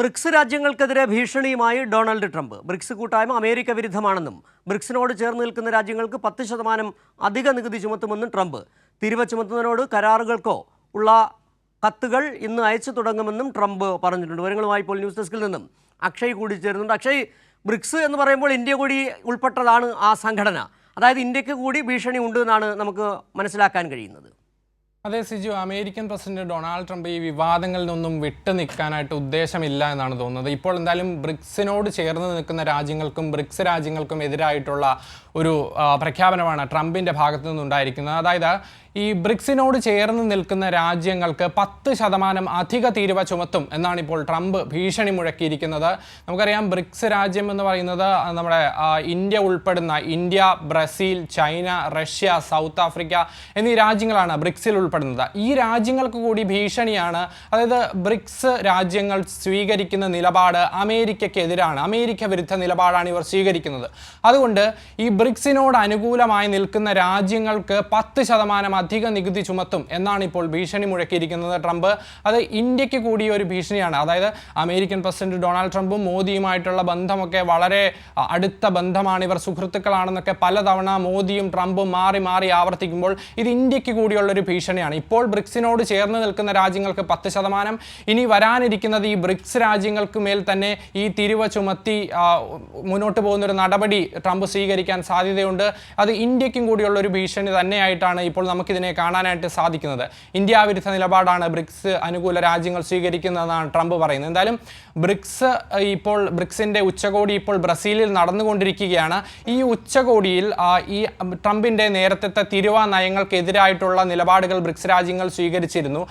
BRICS രാജ്യങ്ങൾക്കെതിരെ ഭീഷണിയുമായി Donald Trump. BRICS കൂട്ടായ്മ അമേരിക്ക വിരുദ്ധമാണെന്നും ബ്രിക്സിനോട് ചേർന്ന് നിൽക്കുന്ന രാജ്യങ്ങൾക്ക് പത്ത് ശതമാനം അധിക നികുതി ചുമത്തുമെന്നും ട്രംപ്. തിരിവ ചുമത്തുന്നതിനോട് കരാറുകൾക്കോ ഉള്ള കത്തുകൾ ഇന്ന് അയച്ചു തുടങ്ങുമെന്നും ട്രംപ് പറഞ്ഞിട്ടുണ്ട്. വിവരങ്ങളുമായി ഇപ്പോൾ ന്യൂസ് ഡെസ്കിൽ നിന്നും അക്ഷയ് കൂടി ചേരുന്നുണ്ട് അക്ഷയ് ബ്രിക്സ് എന്ന് പറയുമ്പോൾ ഇന്ത്യ കൂടി ഉൾപ്പെട്ടതാണ് ആ സംഘടന. അതായത് ഇന്ത്യയ്ക്ക് കൂടി ഭീഷണി ഉണ്ട് എന്നാണ് നമുക്ക് മനസ്സിലാക്കാൻ കഴിയുന്നത്. അതെ Siju. American president Donald Trump ഈ വിവാദങ്ങളിൽ നിന്നും വിട്ടു നിൽക്കാനായിട്ട് ഉദ്ദേശമില്ല എന്നാണ് തോന്നുന്നത്. ഇപ്പോൾ എന്തായാലും ബ്രിക്സിനോട് ചേർന്ന് നിൽക്കുന്ന രാജ്യങ്ങൾക്കും ബ്രിക്സ് രാജ്യങ്ങൾക്കും എതിരായിട്ടുള്ള ഒരു പ്രഖ്യാപനമാണ് ട്രംപിന്റെ ഭാഗത്തു നിന്നുണ്ടായിരിക്കുന്നത്. അതായത് ഈ ബ്രിക്സിനോട് ചേർന്ന് നിൽക്കുന്ന രാജ്യങ്ങൾക്ക് പത്ത് ശതമാനം അധിക തീരുവ ചുമത്തും എന്നാണ് ഇപ്പോൾ ട്രംപ് ഭീഷണി മുഴക്കിയിരിക്കുന്നത്. നമുക്കറിയാം ബ്രിക്സ് രാജ്യം എന്ന് പറയുന്നത് നമ്മുടെ ഇന്ത്യ ഉൾപ്പെടുന്ന India Brazil China Russia South Africa എന്നീ രാജ്യങ്ങളാണ് ബ്രിക്സിൽ ഉൾപ്പെടുന്നത്. ഈ രാജ്യങ്ങൾക്ക് കൂടി ഭീഷണിയാണ് അതായത് ബ്രിക്സ് രാജ്യങ്ങൾ സ്വീകരിക്കുന്ന നിലപാട് അമേരിക്കയ്ക്കെതിരാണ് അമേരിക്ക വിരുദ്ധ നിലപാടാണ് ഇവർ സ്വീകരിക്കുന്നത്. അതുകൊണ്ട് ഈ ബ്രിക്സിനോട് അനുകൂലമായി നിൽക്കുന്ന രാജ്യങ്ങൾക്ക് പത്ത് ശതമാനം അധിക നികുതി ചുമത്തും എന്നാണ് ഇപ്പോൾ ഭീഷണി മുഴക്കിയിരിക്കുന്നത് ട്രംപ്. അത് ഇന്ത്യയ്ക്ക് കൂടി ഒരു ഭീഷണിയാണ്. അതായത് അമേരിക്കൻ പ്രസിഡന്റ് ഡൊണാൾഡ് ട്രംപും മോദിയുമായിട്ടുള്ള ബന്ധമൊക്കെ വളരെ അടുത്ത ബന്ധമാണ് ഇവർ സുഹൃത്തുക്കളാണെന്നൊക്കെ പലതവണ മോദിയും ട്രംപും മാറി മാറി ആവർത്തിക്കുമ്പോൾ ഇത് ഇന്ത്യയ്ക്ക് കൂടിയുള്ളൊരു ഭീഷണിയാണ്. ഇപ്പോൾ ബ്രിക്സിനോട് ചേർന്ന് നിൽക്കുന്ന രാജ്യങ്ങൾക്ക് പത്ത് ശതമാനം. ഇനി വരാനിരിക്കുന്നത് ഈ ബ്രിക്സ് രാജ്യങ്ങൾക്ക് മേൽ തന്നെ ഈ തിരിവ ചുമത്തി മുന്നോട്ട് പോകുന്ന ഒരു നടപടി ട്രംപ് സ്വീകരിക്കാൻ സാധ്യതയുണ്ട്. അത് ഇന്ത്യക്കും കൂടിയുള്ളൊരു ഭീഷണി തന്നെയായിട്ടാണ് ഇപ്പോൾ നമുക്കിതിനെ കാണാനായിട്ട് സാധിക്കുന്നത്. ഇന്ത്യ വിരുദ്ധ നിലപാടാണ് ബ്രിക്സ് അനുകൂല രാജ്യങ്ങൾ സ്വീകരിക്കുന്നതെന്നാണ് ട്രംപ് പറയുന്നത്. എന്തായാലും ബ്രിക്സ് ഇപ്പോൾ ബ്രിക്സിന്റെ ഉച്ചകോടി ഇപ്പോൾ ബ്രസീലിൽ നടന്നുകൊണ്ടിരിക്കുകയാണ്. ഈ ഉച്ചകോടിയിൽ ഈ ട്രംപിന്റെ നേരത്തെ തിരുവാ നയങ്ങൾക്കെതിരായിട്ടുള്ള നിലപാടുകൾ ബ്രിക്സ് രാജ്യങ്ങൾ സ്വീകരിച്ചിരുന്നു.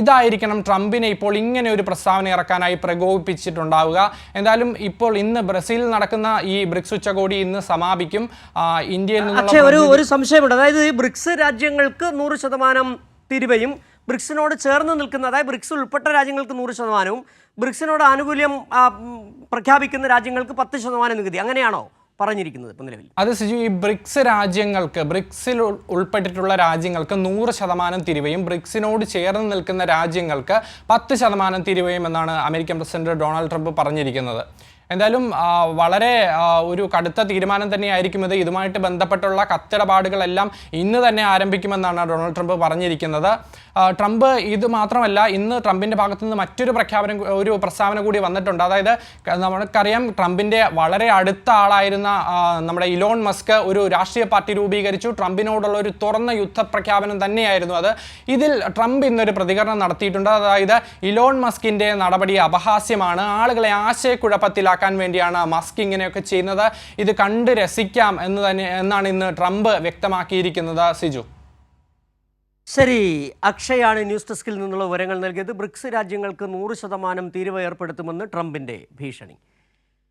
ഇതായിരിക്കണം ട്രംപിനെ ഇപ്പോൾ ഇങ്ങനെ ഒരു പ്രസ്താവന ഇറക്കാനായി പ്രകോപിപ്പിച്ചിട്ടുണ്ടാവുക. എന്തായാലും ഇപ്പോൾ ഇന്ന് ബ്രസീലിൽ നടക്കുന്ന ഈ ബ്രിക്സ് ഉച്ചകോടി ഇന്ന് സമാപിക്കും. ഇന്ത്യയിൽ നിന്നുള്ള ഒരു ഒരു സംശയമുണ്ട്. അതായത് ഈ ബ്രിക്സ് രാജ്യങ്ങൾക്ക് നൂറ് ശതമാനം തിരുവയും ബ്രിക്സിനോട് ചേർന്ന് നിൽക്കുന്ന അതായത് ബ്രിക്സ് ഉൾപ്പെട്ട രാജ്യങ്ങൾക്ക് നൂറ് ശതമാനവും ബ്രിക്സിനോട് ആനുകൂല്യം പ്രഖ്യാപിക്കുന്ന രാജ്യങ്ങൾക്ക് പത്ത് ശതമാനം നികുതി. അങ്ങനെയാണോ പറഞ്ഞിരിക്കുന്നത് ഇപ്പം നിലവിൽ? അത് സിജു ഈ ബ്രിക്സ് രാജ്യങ്ങൾക്ക് ബ്രിക്സിൽ ഉൾപ്പെട്ടിട്ടുള്ള രാജ്യങ്ങൾക്ക് നൂറ് ശതമാനം തിരിവയും ബ്രിക്സിനോട് ചേർന്ന് നിൽക്കുന്ന രാജ്യങ്ങൾക്ക് പത്ത് ശതമാനം തിരിവയും എന്നാണ് അമേരിക്കൻ പ്രസിഡന്റ് ഡൊണാൾഡ് ട്രംപ് പറഞ്ഞിരിക്കുന്നത്. എന്തായാലും വളരെ ഒരു കടുത്ത തീരുമാനം തന്നെയായിരിക്കും ഇത്. ഇതുമായിട്ട് ബന്ധപ്പെട്ടുള്ള കത്തിടപാടുകളെല്ലാം ഇന്ന് തന്നെ ആരംഭിക്കുമെന്നാണ് ഡൊണാൾഡ് ട്രംപ് പറഞ്ഞിരിക്കുന്നത്. ട്രംപ് ഇത് മാത്രമല്ല ഇന്ന് ട്രംപിന്റെ ഭാഗത്തു നിന്ന് മറ്റൊരു പ്രഖ്യാപനം ഒരു പ്രസ്താവന കൂടി വന്നിട്ടുണ്ട്. അതായത് നമുക്കറിയാം ട്രംപിന്റെ വളരെ അടുത്ത ആളായിരുന്ന നമ്മുടെ ഇലോൺ മസ്ക് ഒരു രാഷ്ട്രീയ പാർട്ടി രൂപീകരിച്ചു. ട്രംപിനോടുള്ള ഒരു തുറന്ന യുദ്ധ പ്രഖ്യാപനം തന്നെയായിരുന്നു അത്. ഇതിൽ ട്രംപ് ഇന്നൊരു പ്രതികരണം നടത്തിയിട്ടുണ്ട്. അതായത് ഇലോൺ മസ്കിന്റെ നടപടി അപഹാസ്യമാണ്. ആളുകളെ ആശയക്കുഴപ്പത്തിലാക്കാൻ വേണ്ടിയാണ് മസ്ക് ഇങ്ങനെയൊക്കെ ചെയ്യുന്നത്. ഇത് കണ്ട് രസിക്കാം എന്ന് തന്നെ എന്നാണ് ഇന്ന് ട്രംപ് വ്യക്തമാക്കിയിരിക്കുന്നത്. സിജു. ശരി അക്ഷയാണ് ന്യൂസ് ഡെസ്കിൽ നിന്നുള്ള വിവരങ്ങൾ നൽകിയത്. ബ്രിക്സ് രാജ്യങ്ങൾക്ക് നൂറ് ശതമാനം തീരുവ ഏർപ്പെടുത്തുമെന്ന് ട്രംപിന്റെ ഭീഷണി.